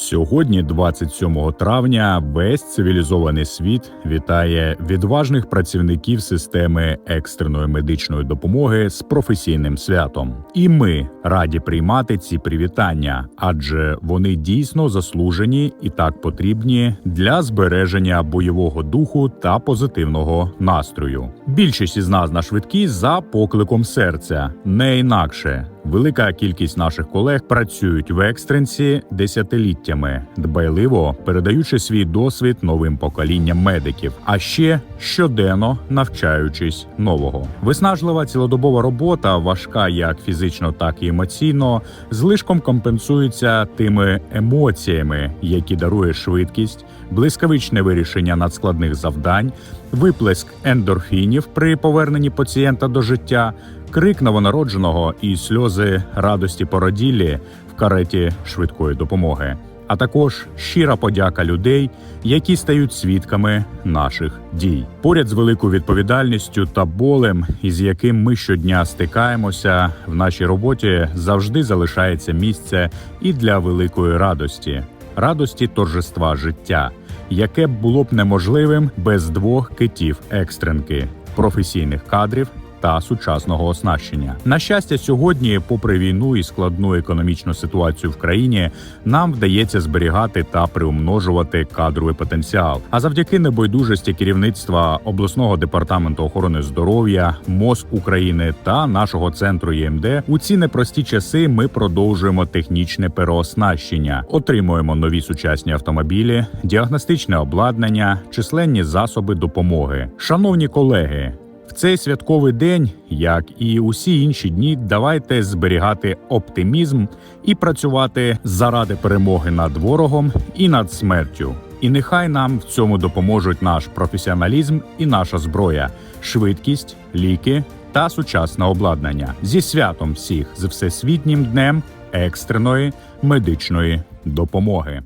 Сьогодні, 27 травня, весь цивілізований світ вітає відважних працівників системи екстреної медичної допомоги з професійним святом. І ми раді приймати ці привітання, адже вони дійсно заслужені і так потрібні для збереження бойового духу та позитивного настрою. Більшість із нас на швидкій за покликом серця, не інакше. Велика кількість наших колег працюють в екстренці десятиліттями, дбайливо передаючи свій досвід новим поколінням медиків, а ще щоденно навчаючись нового. Виснажлива цілодобова робота, важка як фізично, так і емоційно, злишком компенсується тими емоціями, які дарує швидкість, блискавичне вирішення надскладних завдань, виплеск ендорфінів при поверненні пацієнта до життя крик новонародженого і сльози радості породіллі в кареті швидкої допомоги, а також щира подяка людей, які стають свідками наших дій. Поряд з великою відповідальністю та болем, із яким ми щодня стикаємося в нашій роботі, завжди залишається місце і для великої радості, радості торжества життя, яке було б неможливим без двох китів екстренки професійних кадрів та сучасного оснащення. На щастя, сьогодні, попри війну і складну економічну ситуацію в країні, нам вдається зберігати та приумножувати кадровий потенціал. А завдяки небайдужості керівництва обласного департаменту охорони здоров'я, МОЗ України та нашого центру ЄМД у ці непрості часи ми продовжуємо технічне переоснащення, отримуємо нові сучасні автомобілі, діагностичне обладнання, численні засоби допомоги. Шановні колеги. В цей святковий день, як і усі інші дні, давайте зберігати оптимізм і працювати заради перемоги над ворогом і над смертю. І нехай нам в цьому допоможуть наш професіоналізм і наша зброя, швидкість, ліки та сучасне обладнання зі святом всіх з всесвітнім днем екстреної медичної допомоги.